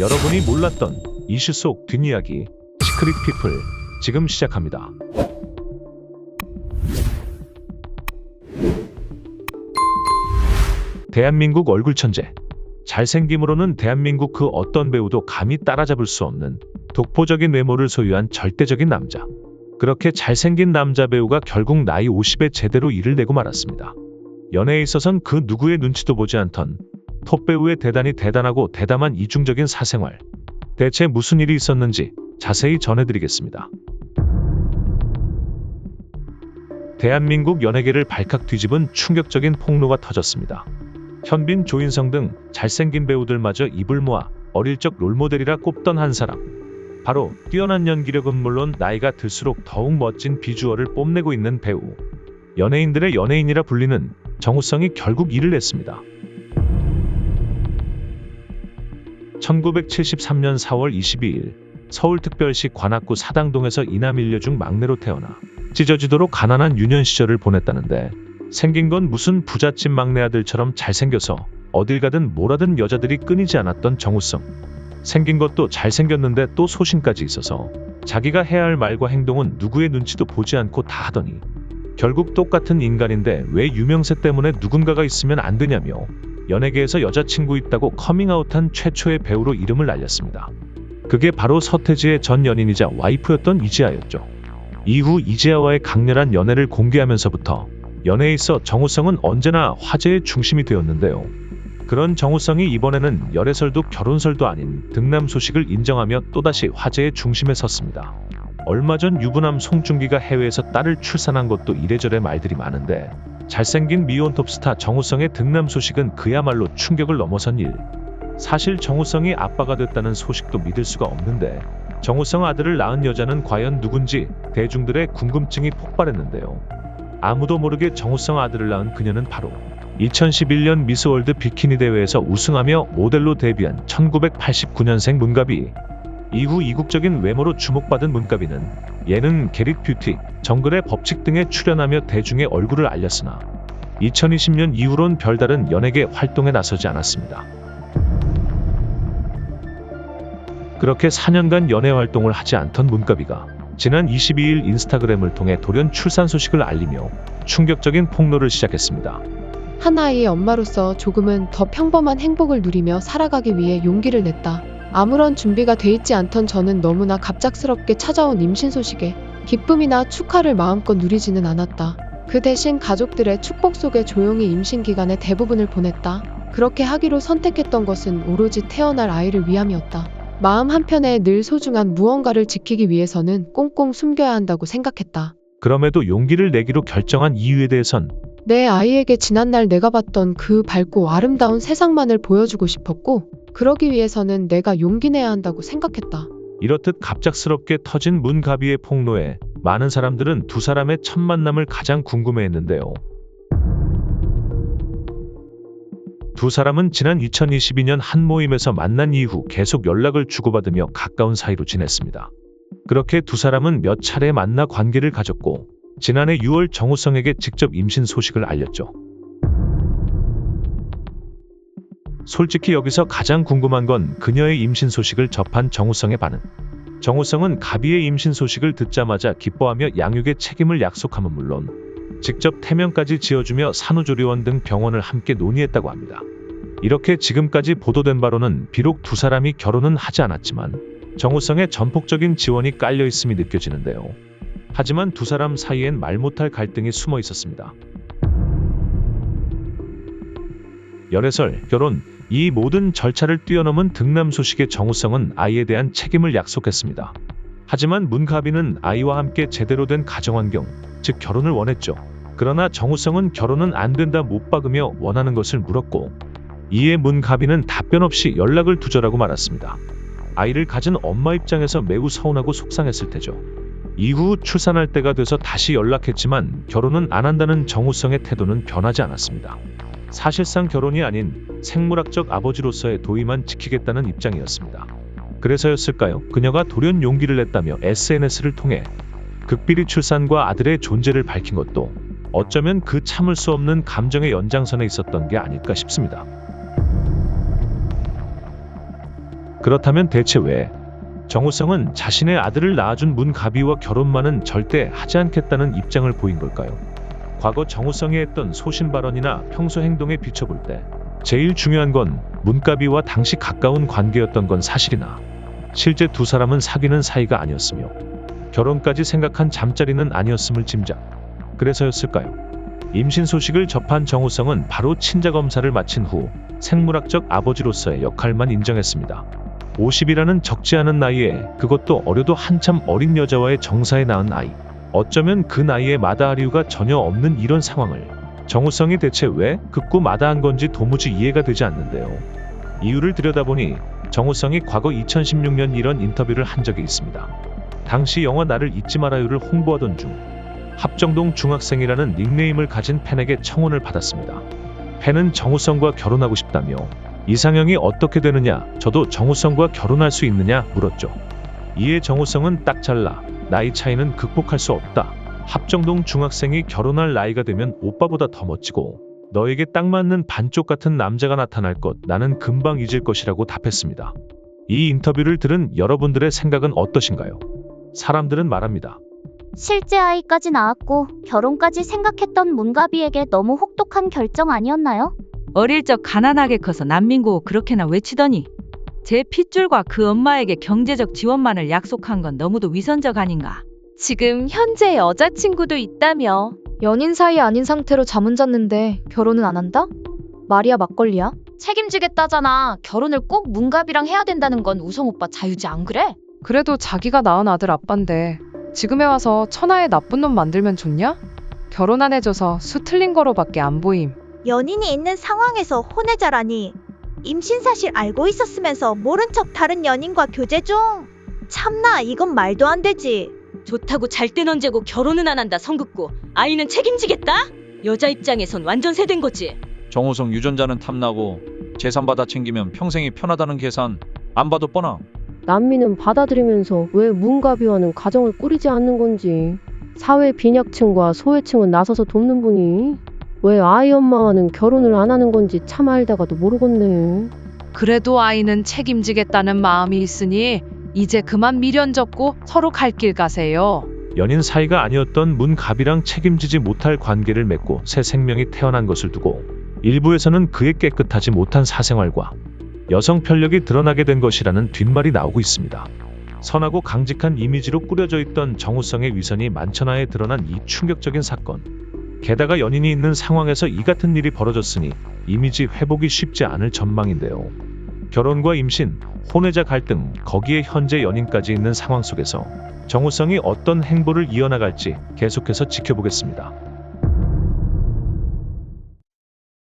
여러분이 몰랐던 이슈 속 뒷이야기 시크릿 피플 지금 시작합니다. 대한민국 얼굴 천재 잘생김으로는 대한민국 그 어떤 배우도 감히 따라잡을 수 없는 독보적인 외모를 소유한 절대적인 남자. 그렇게 잘생긴 남자 배우가 결국 나이 50에 제대로 일을 내고 말았습니다. 연애에 있어선 그 누구의 눈치도 보지 않던 톱 배우의 대단히 대단하고 대담한 이중적인 사생활. 대체 무슨 일이 있었는지 자세히 전해드리겠습니다. 대한민국 연예계를 발칵 뒤집은 충격적인 폭로가 터졌습니다. 현빈, 조인성 등 잘생긴 배우들마저 입을 모아 어릴 적 롤모델이라 꼽던 한 사람. 바로 뛰어난 연기력은 물론 나이가 들수록 더욱 멋진 비주얼을 뽐내고 있는 배우. 연예인들의 연예인이라 불리는 정우성이 결국 일을 냈습니다. 1973년 4월 22일 서울특별시 관악구 사당동에서 이남 일녀 중 막내로 태어나 찢어지도록 가난한 유년 시절을 보냈다는데 생긴 건 무슨 부잣집 막내 아들처럼 잘생겨서 어딜 가든 뭐라든 여자들이 끊이지 않았던 정우성. 생긴 것도 잘생겼는데 또 소신까지 있어서 자기가 해야 할 말과 행동은 누구의 눈치도 보지 않고 다 하더니 결국 똑같은 인간인데 왜 유명세 때문에 누군가가 있으면 안 되냐며 연예계에서 여자친구 있다고 커밍아웃한 최초의 배우로 이름을 날렸습니다. 그게 바로 서태지의 전 연인이자 와이프였던 이지아였죠. 이후 이지아와의 강렬한 연애를 공개하면서부터 연애에 있어 정우성은 언제나 화제의 중심이 되었는데요. 그런 정우성이 이번에는 열애설도 결혼설도 아닌 등남 소식을 인정하며 또다시 화제의 중심에 섰습니다. 얼마 전 유부남 송중기가 해외에서 딸을 출산한 것도 이래저래 말들이 많은데 잘생긴 미혼 톱스타 정우성의 등남 소식은 그야말로 충격을 넘어선 일. 사실 정우성이 아빠가 됐다는 소식도 믿을 수가 없는데 정우성 아들을 낳은 여자는 과연 누군지 대중들의 궁금증이 폭발했는데요. 아무도 모르게 정우성 아들을 낳은 그녀는 바로 2011년 미스월드 비키니 대회에서 우승하며 모델로 데뷔한 1989년생 문가비. 이후 이국적인 외모로 주목받은 문가비는 예능 게릿 뷰티, 정글의 법칙 등에 출연하며 대중의 얼굴을 알렸으나 2020년 이후론 별다른 연예계 활동에 나서지 않았습니다. 그렇게 4년간 연애 활동을 하지 않던 문가비가 지난 22일 인스타그램을 통해 돌연 출산 소식을 알리며 충격적인 폭로를 시작했습니다. 한 아이의 엄마로서 조금은 더 평범한 행복을 누리며 살아가기 위해 용기를 냈다. 아무런 준비가 돼 있지 않던 저는 너무나 갑작스럽게 찾아온 임신 소식에 기쁨이나 축하를 마음껏 누리지는 않았다. 그 대신 가족들의 축복 속에 조용히 임신 기간의 대부분을 보냈다. 그렇게 하기로 선택했던 것은 오로지 태어날 아이를 위함이었다. 마음 한편에 늘 소중한 무언가를 지키기 위해서는 꽁꽁 숨겨야 한다고 생각했다. 그럼에도 용기를 내기로 결정한 이유에 대해선 내 아이에게 지난날 내가 봤던 그 밝고 아름다운 세상만을 보여주고 싶었고, 그러기 위해서는 내가 용기 내야 한다고 생각했다. 이렇듯 갑작스럽게 터진 문가비의 폭로에 많은 사람들은 두 사람의 첫 만남을 가장 궁금해했는데요. 두 사람은 지난 2022년 한 모임에서 만난 이후 계속 연락을 주고받으며 가까운 사이로 지냈습니다. 그렇게 두 사람은 몇 차례 만나 관계를 가졌고 지난해 6월 정우성에게 직접 임신 소식을 알렸죠. 솔직히 여기서 가장 궁금한 건 그녀의 임신 소식을 접한 정우성의 반응. 정우성은 가비의 임신 소식을 듣자마자 기뻐하며 양육의 책임을 약속함은 물론 직접 태명까지 지어주며 산후조리원 등 병원을 함께 논의했다고 합니다. 이렇게 지금까지 보도된 바로는 비록 두 사람이 결혼은 하지 않았지만 정우성의 전폭적인 지원이 깔려 있음이 느껴지는데요. 하지만 두 사람 사이엔 말 못할 갈등이 숨어 있었습니다. 열애설, 결혼, 이 모든 절차를 뛰어넘은 등남 소식의 정우성은 아이에 대한 책임을 약속했습니다. 하지만 문가비는 아이와 함께 제대로 된 가정환경, 즉 결혼을 원했죠. 그러나 정우성은 결혼은 안 된다 못 박으며 원하는 것을 물었고 이에 문가비는 답변 없이 연락을 두절하고 말았습니다. 아이를 가진 엄마 입장에서 매우 서운하고 속상했을 테죠. 이후 출산할 때가 돼서 다시 연락했지만 결혼은 안 한다는 정우성의 태도는 변하지 않았습니다. 사실상 결혼이 아닌 생물학적 아버지로서의 도의만 지키겠다는 입장이었습니다. 그래서였을까요? 그녀가 돌연 용기를 냈다며 SNS를 통해 극비리 출산과 아들의 존재를 밝힌 것도 어쩌면 그 참을 수 없는 감정의 연장선에 있었던 게 아닐까 싶습니다. 그렇다면 대체 왜 정우성은 자신의 아들을 낳아준 문가비와 결혼만은 절대 하지 않겠다는 입장을 보인 걸까요? 과거 정우성이 했던 소신 발언이나 평소 행동에 비춰볼 때 제일 중요한 건 문가비와 당시 가까운 관계였던 건 사실이나 실제 두 사람은 사귀는 사이가 아니었으며 결혼까지 생각한 잠자리는 아니었음을 짐작. 그래서였을까요? 임신 소식을 접한 정우성은 바로 친자 검사를 마친 후 생물학적 아버지로서의 역할만 인정했습니다. 50이라는 적지 않은 나이에 그것도 어려도 한참 어린 여자와의 정사에 낳은 아이. 어쩌면 그 나이에 마다할 이유가 전혀 없는 이런 상황을 정우성이 대체 왜 극구 마다한 건지 도무지 이해가 되지 않는데요. 이유를 들여다보니 정우성이 과거 2016년 이런 인터뷰를 한 적이 있습니다. 당시 영화 나를 잊지 말아요를 홍보하던 중 합정동 중학생이라는 닉네임을 가진 팬에게 청혼을 받았습니다. 팬은 정우성과 결혼하고 싶다며 이상형이 어떻게 되느냐, 저도 정우성과 결혼할 수 있느냐 물었죠. 이에 정우성은 딱 잘라 나이 차이는 극복할 수 없다. 합정동 중학생이 결혼할 나이가 되면 오빠보다 더 멋지고 너에게 딱 맞는 반쪽 같은 남자가 나타날 것 나는 금방 잊을 것이라고 답했습니다. 이 인터뷰를 들은 여러분들의 생각은 어떠신가요? 사람들은 말합니다. 실제 아이까지 낳았고 결혼까지 생각했던 문가비에게 너무 혹독한 결정 아니었나요? 어릴 적 가난하게 커서 난민고 그렇게나 외치더니 제 핏줄과 그 엄마에게 경제적 지원만을 약속한 건 너무도 위선적 아닌가. 지금 현재 여자친구도 있다며 연인 사이 아닌 상태로 잠은 잤는데 결혼은 안 한다? 말이야 막걸리야? 책임지겠다잖아. 결혼을 꼭 문갑이랑 해야 된다는 건 우성 오빠 자유지 안 그래? 그래도 자기가 낳은 아들 아빠인데 지금에 와서 천하의 나쁜 놈 만들면 좋냐? 결혼 안 해줘서 수 틀린 거로밖에 안 보임. 연인이 있는 상황에서 혼외자라니 임신 사실 알고 있었으면서 모른 척 다른 연인과 교제 중 참나 이건 말도 안 되지 좋다고 잘 땐 언제고 결혼은 안 한다 성급고 아이는 책임지겠다? 여자 입장에선 완전 세된 거지. 정우성 유전자는 탐나고 재산 받아 챙기면 평생이 편하다는 계산 안 봐도 뻔함. 난민은 받아들이면서 왜 문가비와는 가정을 꾸리지 않는 건지 사회 빈약층과 소외층은 나서서 돕는 분이 왜 아이 엄마와는 결혼을 안 하는 건지 참 알다가도 모르겠네. 그래도 아이는 책임지겠다는 마음이 있으니 이제 그만 미련 접고 서로 갈 길 가세요. 연인 사이가 아니었던 문갑이랑 책임지지 못할 관계를 맺고 새 생명이 태어난 것을 두고 일부에서는 그의 깨끗하지 못한 사생활과 여성 편력이 드러나게 된 것이라는 뒷말이 나오고 있습니다. 선하고 강직한 이미지로 꾸려져 있던 정우성의 위선이 만천하에 드러난 이 충격적인 사건. 게다가 연인이 있는 상황에서 이 같은 일이 벌어졌으니 이미지 회복이 쉽지 않을 전망인데요. 결혼과 임신, 혼외자 갈등, 거기에 현재 연인까지 있는 상황 속에서 정우성이 어떤 행보를 이어나갈지 계속해서 지켜보겠습니다.